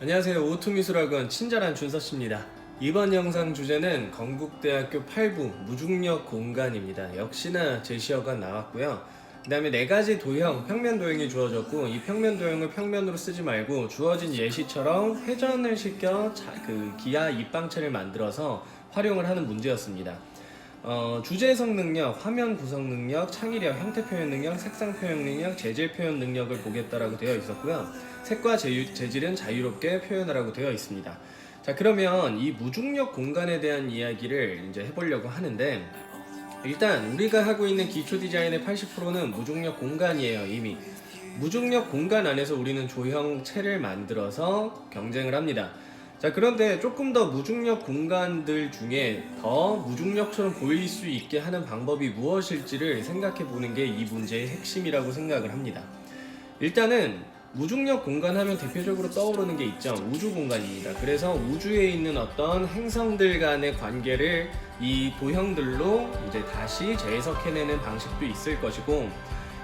안녕하세요. 오토미술학원 친절한 준서씨입니다. 이번 영상 주제는 건국대학교 8부 무중력 공간입니다. 역시나 제시어가 나왔고요. 그 다음에 네 가지 도형, 평면 도형이 주어졌고 이 평면 도형을 평면으로 쓰지 말고 주어진 예시처럼 회전을 시켜 자- 그 기아 입방체를 만들어서 활용을 하는 문제였습니다. 어, 주제 해석 능력, 화면 구성 능력, 창의력, 형태 표현 능력, 색상 표현 능력, 재질 표현 능력을 보겠다라고 되어 있었고요. 색과 재, 재질은 자유롭게 표현하라고 되어 있습니다. 자, 그러면 이 무중력 공간에 대한 이야기를 이제 해보려고 하는데 일단 우리가 하고 있는 기초 디자인의 80%는 무중력 공간이에요, 이미. 무중력 공간 안에서 우리는 조형체를 만들어서 경쟁을 합니다. 자, 그런데 조금 더 무중력 공간들 중에 더 무중력처럼 보일 수 있게 하는 방법이 무엇일지를 생각해 보는 게 이 문제의 핵심이라고 생각을 합니다. 일단은 무중력 공간 하면 대표적으로 떠오르는 게 있죠. 우주 공간입니다. 그래서 우주에 있는 어떤 행성들 간의 관계를 이 도형들로 이제 다시 재해석해내는 방식도 있을 것이고,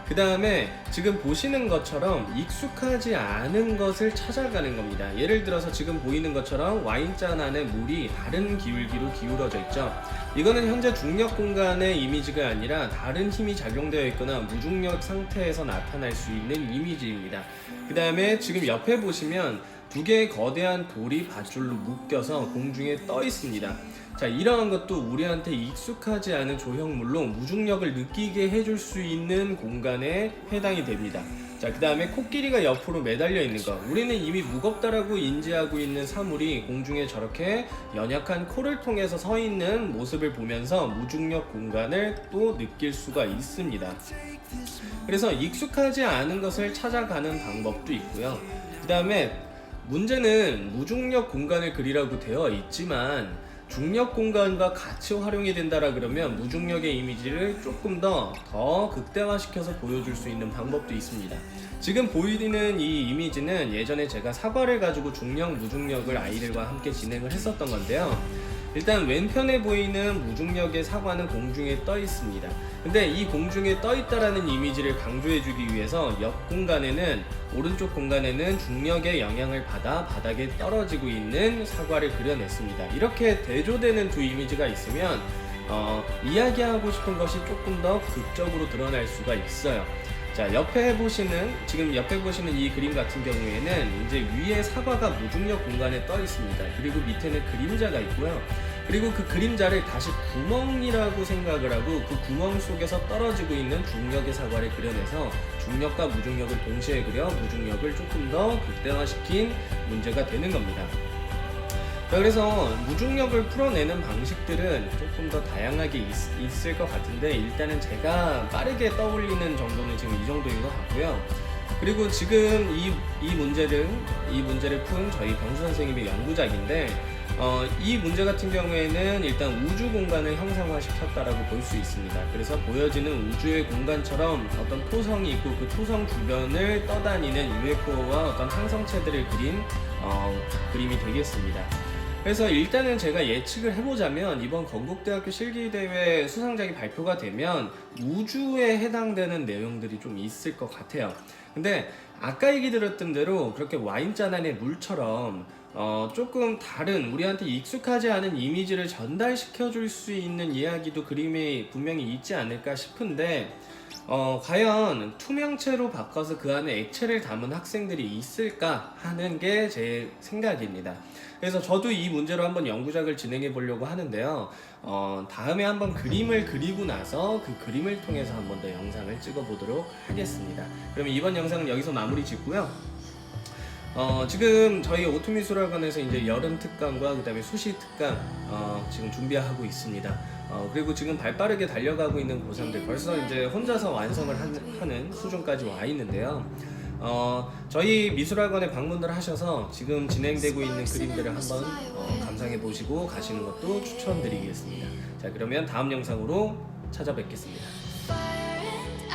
그 다음에 지금 보시는 것처럼 익숙하지 않은 것을 찾아가는 겁니다. 예를 들어서 지금 보이는 것처럼 와인잔 안에 물이 다른 기울기로 기울어져 있죠. 이거는 현재 중력 공간의 이미지가 아니라 다른 힘이 작용되어 있거나 무중력 상태에서 나타날 수 있는 이미지입니다. 그 다음에 지금 옆에 보시면 두 개의 거대한 돌이 밧줄로 묶여서 공중에 떠 있습니다. 자, 이러한 것도 우리한테 익숙하지 않은 조형물로 무중력을 느끼게 해줄 수 있는 공간에 해당이 됩니다. 자, 그 다음에 코끼리가 옆으로 매달려 있는 것. 우리는 이미 무겁다라고 인지하고 있는 사물이 공중에 저렇게 연약한 코를 통해서 서 있는 모습을 보면서 무중력 공간을 또 느낄 수가 있습니다. 그래서 익숙하지 않은 것을 찾아가는 방법도 있고요. 그 다음에 문제는 무중력 공간을 그리라고 되어 있지만 중력 공간과 같이 활용이 된다라 그러면 무중력의 이미지를 조금 더 더 극대화시켜서 보여줄 수 있는 방법도 있습니다. 지금 보이는 이 이미지는 예전에 제가 사과를 가지고 중력 무중력을 아이들과 함께 진행을 했었던 건데요. 일단 왼편에 보이는 무중력의 사과는 공중에 떠 있습니다. 근데 이 공중에 떠 있다라는 이미지를 강조해 주기 위해서 옆 공간에는 오른쪽 공간에는 중력의 영향을 받아 바닥에 떨어지고 있는 사과를 그려냈습니다. 이렇게 대조되는 두 이미지가 있으면 어, 이야기하고 싶은 것이 조금 더 극적으로 드러날 수가 있어요. 자, 옆에 보시는, 지금 옆에 보시는 이 그림 같은 경우에는 이제 위에 사과가 무중력 공간에 떠 있습니다. 그리고 밑에는 그림자가 있고요. 그리고 그 그림자를 다시 구멍이라고 생각을 하고 그 구멍 속에서 떨어지고 있는 중력의 사과를 그려내서 중력과 무중력을 동시에 그려 무중력을 조금 더 극대화시킨 문제가 되는 겁니다. 자, 그래서 무중력을 풀어내는 방식들은 조금 더 다양하게 있, 을것 같은데 일단은 제가 빠르게 떠올리는 정도는 지금 이 정도인 것 같고요. 그리고 지금 이, 이 문제를 이 문제를 푼 저희 병수 선생님의 연구작인데 어, 이 문제 같은 경우에는 일단 우주 공간을 형상화 시켰다라고 볼 수 있습니다. 그래서 보여지는 우주의 공간처럼 어떤 토성이 있고 그 토성 주변을 떠다니는 UFO와 어떤 항성체들을 그린 어, 그림이 되겠습니다. 그래서 일단은 제가 예측을 해보자면 이번 건국대학교 실기대회 수상작이 발표가 되면 우주에 해당되는 내용들이 좀 있을 것 같아요. 근데 아까 얘기 들었던 대로 그렇게 와인잔 안에 물처럼 어, 조금 다른 우리한테 익숙하지 않은 이미지를 전달시켜 줄 수 있는 이야기도 그림에 분명히 있지 않을까 싶은데 어, 과연 투명체로 바꿔서 그 안에 액체를 담은 학생들이 있을까 하는 게 제 생각입니다. 그래서 저도 이 문제로 한번 연구작을 진행해 보려고 하는데요. 어, 다음에 한번 그림을 그리고 나서 그 그림을 통해서 한번 더 영상을 찍어 보도록 하겠습니다. 그러면 이번 영상은 여기서 마무리 짓고요. 어, 지금 저희 오토미술학원에서 이제 여름 특강과 그다음에 수시 특강 어, 지금 준비하고 있습니다. 어, 그리고 지금 발 빠르게 달려가고 있는 고3들 벌써 이제 혼자서 완성을 한- 하는 수준까지 와 있는데요. 어, 저희 미술학원에 방문을 하셔서 지금 진행되고 있는 그림들을 한번 어, 감상해 보시고 가시는 것도 추천드리겠습니다. 자, 그러면 다음 영상으로 찾아뵙겠습니다.